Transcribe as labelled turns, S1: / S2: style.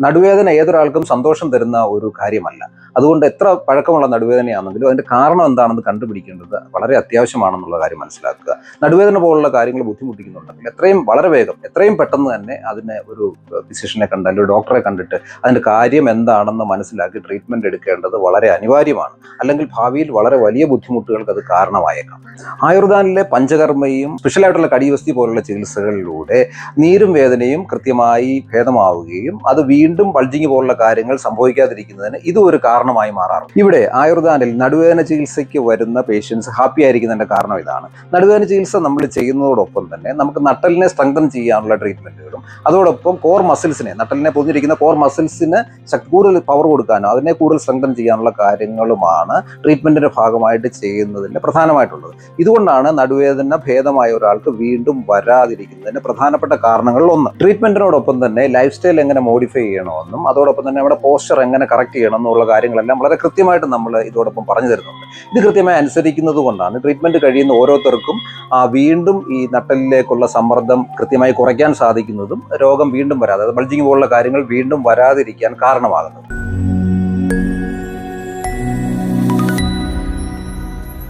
S1: നടുവേദന ഏതൊരാൾക്കും സന്തോഷം തരുന്ന ഒരു കാര്യമല്ല. അതുകൊണ്ട് എത്ര പഴക്കമുള്ള നടുവേദനയാണെങ്കിലും അതിന്റെ കാരണം എന്താണെന്ന് കണ്ടുപിടിക്കേണ്ടത് വളരെ അത്യാവശ്യമാണെന്നുള്ള കാര്യം മനസ്സിലാക്കുക. നടുവേദന പോലുള്ള കാര്യങ്ങൾ ബുദ്ധിമുട്ടിക്കുന്നുണ്ടെങ്കിൽ എത്രയും വളരെ വേഗം എത്രയും പെട്ടെന്ന് തന്നെ അതിനെ ഒരു ഫിസിഷ്യനെ കണ്ട് അല്ലെങ്കിൽ ഡോക്ടറെ കണ്ടിട്ട് അതിന്റെ കാര്യം എന്താണെന്ന് മനസ്സിലാക്കി ട്രീറ്റ്മെന്റ് എടുക്കേണ്ടത് വളരെ അനിവാര്യമാണ്. അല്ലെങ്കിൽ ഭാവിയിൽ വളരെ വലിയ ബുദ്ധിമുട്ടുകൾക്ക് അത് കാരണമായേക്കാം. ആയുർദാനിലെ പഞ്ചകർമ്മയും സ്പെഷ്യലായിട്ടുള്ള കടിവസ്തി പോലുള്ള ചികിത്സകളിലൂടെ നീരും വേദനയും കൃത്യമായി ഭേദമാവുകയും അത് വീണ്ടും ബൾജിങ് പോലുള്ള കാര്യങ്ങൾ സംഭവിക്കാതിരിക്കുന്നതിന് ഇത് ഒരു കാരണമായി മാറാറുണ്ട്. ഇവിടെ ആയുർദാനിൽ നടുവേദന ചികിത്സയ്ക്ക് വരുന്ന പേഷ്യൻസ് ഹാപ്പി ആയിരിക്കുന്നതിന്റെ കാരണം ഇതാണ്. നടുവേദന ചികിത്സ നമ്മൾ ചെയ്യുന്നതോടൊപ്പം തന്നെ നമുക്ക് നട്ടലിനെ സ്ട്രെങ്തൻ ചെയ്യാനുള്ള ട്രീറ്റ്മെന്റുകളും അതോടൊപ്പം കോർ മസിൽസിനെ നട്ടലിനെ പൊതിഞ്ഞിരിക്കുന്ന കോർ മസിൽസിന് കൂടുതൽ പവർ കൊടുക്കാനോ അതിനെ കൂടുതൽ സ്ട്രെങ്തൻ ചെയ്യാനുള്ള കാര്യങ്ങളുമാണ് ട്രീറ്റ്മെന്റിന്റെ ഭാഗമായിട്ട് ചെയ്യുന്നതിന്റെ പ്രധാനമായിട്ടുള്ളത്. ഇതുകൊണ്ടാണ് നടുവേദന ഭേദമായ ഒരാൾക്ക് വീണ്ടും വരാതിരിക്കുന്നതിന് പ്രധാനപ്പെട്ട കാരണങ്ങളിൽ ഒന്ന്. ട്രീറ്റ്മെന്റിനോടൊപ്പം തന്നെ ലൈഫ് സ്റ്റൈൽ എങ്ങനെ മോഡിഫൈ ചെയ്യണമെന്നും അതോടൊപ്പം തന്നെ നമ്മുടെ പോസ്റ്റർ എങ്ങനെ കറക്റ്റ് ചെയ്യണം എന്നുള്ള കാര്യങ്ങളെല്ലാം വളരെ കൃത്യമായിട്ട് നമ്മൾ ഇതോടൊപ്പം പറഞ്ഞു തരുന്നുണ്ട്. ഇത് കൃത്യമായി അനുസരിക്കുന്നത് കൊണ്ടാണ് ട്രീറ്റ്മെന്റ് കഴിയുന്ന ഓരോരുത്തർക്കും ആ, വീണ്ടും ഈ നട്ടലിലേക്കുള്ള സമ്മർദ്ദം കൃത്യമായി കുറയ്ക്കാൻ സാധിക്കുന്നതും രോഗം വീണ്ടും വരാതെ ബൾജിങ് പോലുള്ള കാര്യങ്ങൾ വീണ്ടും വരാതിരിക്കാൻ കാരണമാകുന്നത്.